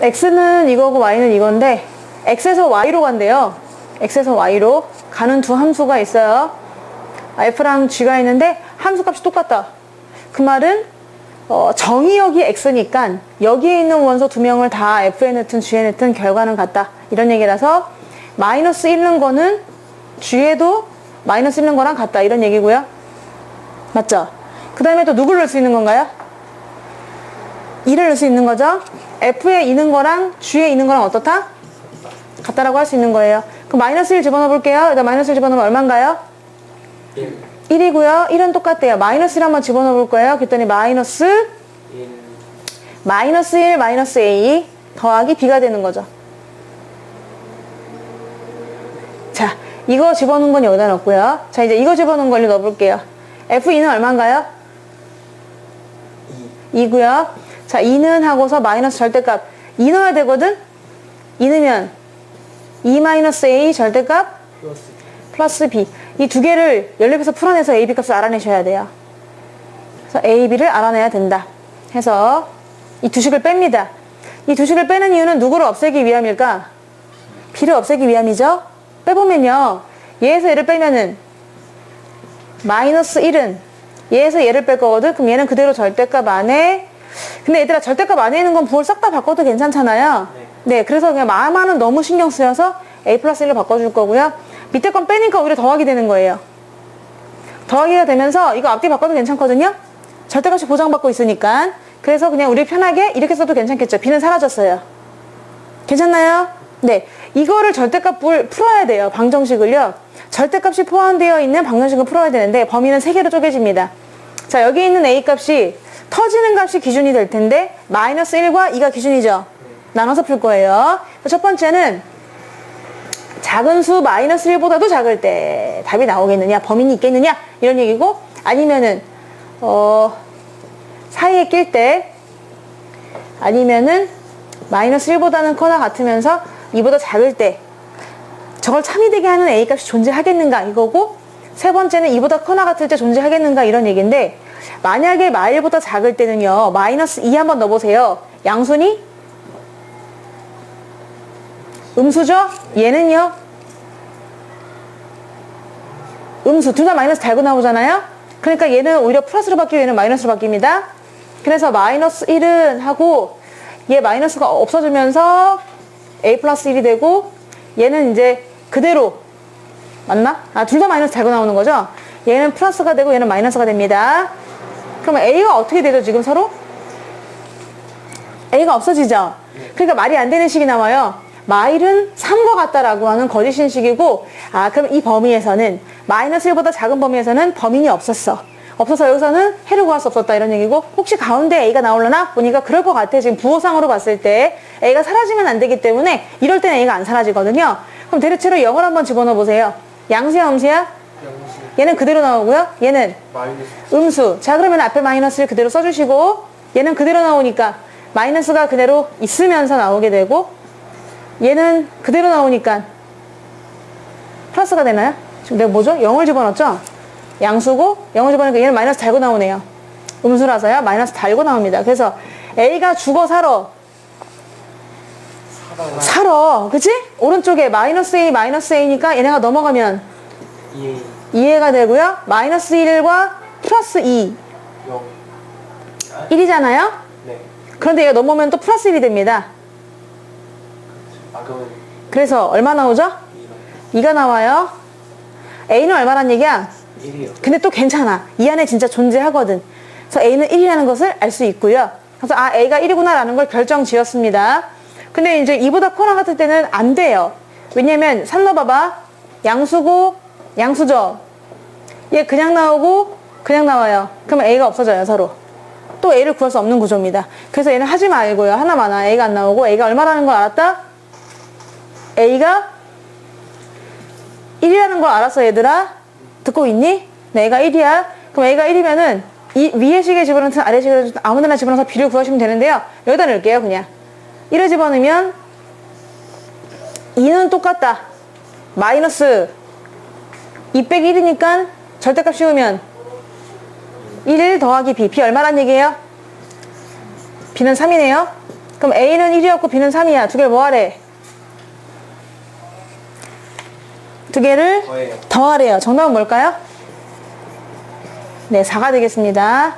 x는 이거고 y는 이건데 x에서 y로 간대요. x에서 y로 가는 두 함수가 있어요. f랑 g가 있는데 함수 값이 똑같다. 그 말은 어, 정의역이 x니까 여기에 있는 원소 두 명을 다 f에 넣든 g에 넣든 결과는 같다. 이런 얘기라서 마이너스 1는 거는 g에도 마이너스 1는 거랑 같다. 이런 얘기고요. 맞죠? 그 다음에 또 누굴 넣을 수 있는 건가요? 2를 넣을 수 있는 거죠. F에 있는 거랑 G에 있는 거랑 어떻다? 같다라고 할 수 있는 거예요. 그럼 마이너스 1 집어넣어 볼게요. 일단 마이너스 1 집어넣으면 얼마인가요? 1 1이고요. 1은 똑같대요. 마이너스 1 한번 집어넣어 볼 거예요. 그랬더니 마이너스 1 마이너스 1 마이너스 A 더하기 B가 되는 거죠. 자, 이거 집어넣은 건 여기다 넣고요. 자, 이제 이거 집어넣은 걸 넣어 볼게요. F2는 얼마인가요? 2 2고요. 자, 2는 하고서 마이너스 절대값 2 넣어야 되거든? 2 넣으면 2 마이너스 A 절대값 플러스 B. 이 두 개를 연립해서 풀어내서 A, B 값을 알아내셔야 돼요. 그래서 A, B를 알아내야 된다. 해서 이 두 식을 뺍니다. 이 두 식을 빼는 이유는 누구를 없애기 위함일까? B를 없애기 위함이죠. 빼보면요. 얘에서 얘를 빼면은 마이너스 1은 얘에서 얘를 뺄 거거든. 그럼 얘는 그대로 절대값 안에 근데 얘들아 절대값 안에 있는 건 부호를 싹 다 바꿔도 괜찮잖아요. 네. 네, 그래서 그냥 마음만은 너무 신경 쓰여서 A 플러스 1로 바꿔줄 거고요. 밑에 건 빼니까 오히려 더하기 되는 거예요. 더하기가 되면서 이거 앞뒤 바꿔도 괜찮거든요. 절대값이 보장받고 있으니까. 그래서 그냥 우리 편하게 이렇게 써도 괜찮겠죠. B는 사라졌어요. 괜찮나요? 네. 이거를 절대값 풀- 풀어야 돼요. 방정식을요. 절대값이 포함되어 있는 방정식을 풀어야 되는데 범위는 세 개로 쪼개집니다. 자, 여기 있는 A 값이 터지는 값이 기준이 될 텐데 마이너스 1과 2가 기준이죠. 나눠서 풀 거예요. 첫 번째는 작은 수 마이너스 1보다도 작을 때 답이 나오겠느냐, 범인이 있겠느냐 이런 얘기고 아니면은 어 사이에 낄 때 아니면은 마이너스 1보다는 커나 같으면서 2보다 작을 때 저걸 참이 되게 하는 A 값이 존재하겠는가 이거고 세 번째는 2보다 커나 같을 때 존재하겠는가 이런 얘기인데 만약에 마일보다 작을 때는요 마이너스 2 한번 넣어보세요. 양순이 음수죠? 얘는요? 음수 둘 다 마이너스 달고 나오잖아요? 그러니까 얘는 오히려 플러스로 바뀌고 얘는 마이너스로 바뀝니다. 그래서 마이너스 1은 하고 얘 마이너스가 없어지면서 a 플러스 1이 되고 얘는 이제 그대로 맞나? 아, 둘 다 마이너스 달고 나오는 거죠? 얘는 플러스가 되고 얘는 마이너스가 됩니다. 그러면 A가 어떻게 되죠, 지금 서로? A가 없어지죠? 그러니까 말이 안 되는 식이 나와요. 마일은 3과 같다라고 하는 거짓인 식이고, 아, 그럼 이 범위에서는, 마이너스 1보다 작은 범위에서는 범인이 없었어. 없어서 여기서는 해를 구할 수 없었다 이런 얘기고 혹시 가운데 A가 나오려나 보니까 그럴 것 같아 지금 부호상으로 봤을 때 A가 사라지면 안 되기 때문에 이럴 때는 A가 안 사라지거든요 그럼 대체로 0을 한번 집어넣어 보세요 양수야 음수야? 양수 얘는 그대로 나오고요 얘는 마이너스 음수. 자, 그러면 앞에 마이너스를 그대로 써주시고, 얘는 그대로 나오니까, 마이너스가 그대로 있으면서 나오게 되고, 얘는 그대로 나오니까, 플러스가 되나요? 지금 내가 뭐죠? 0을 집어넣었죠? 양수고, 0을 집어넣으니까 얘는 마이너스 달고 나오네요. 음수라서요, 마이너스 달고 나옵니다. 그래서 A가 죽어 살아. 살아. 그치? 오른쪽에 마이너스 A, 마이너스 A니까 얘네가 넘어가면 2A 2회가 되고요. 마이너스 1과 플러스 2. 0 1이잖아요? 네 그런데 얘가 넘어오면 또 플러스 1이 됩니다. 아 그래서 얼마 나오죠? 2가 2가 나와요. A는 얼마란 얘기야? 1이요 근데 또 괜찮아. 이 안에 진짜 존재하거든. 그래서 A는 1이라는 것을 알 수 있고요. 그래서 아, A가 1이구나라는 걸 결정 지었습니다. 근데 이제 2보다 커나 같을 때는 안 돼요. 왜냐면 3 넣어봐봐. 양수고, 양수죠. 얘 그냥 나오고, 그냥 나와요. 그러면 A가 없어져요, 서로. 또 A를 구할 수 없는 구조입니다. 그래서 얘는 하지 말고요. 하나만 아 A가 안 나오고, A가 얼마라는 걸 알았다? A가 1이라는 걸 알았어, 얘들아? 듣고 있니? 네, A가 1이야. 그럼 A가 1이면은 이 위에 식에 집어넣든 아래 식에 집어넣든 아무 데나 집어넣어서 B를 구하시면 되는데요. 여기다 넣을게요, 그냥. 1을 집어넣으면 2는 똑같다. 마이너스 2 빼기 1이니까 절대값 씌우면 1 더하기 B. B 얼마란 얘기예요? B는 3이네요. 그럼 A는 1이었고 B는 3이야. 두 개를 뭐 하래? 두 개를 더해요. 더하래요. 정답은 뭘까요? 네, 4가 되겠습니다.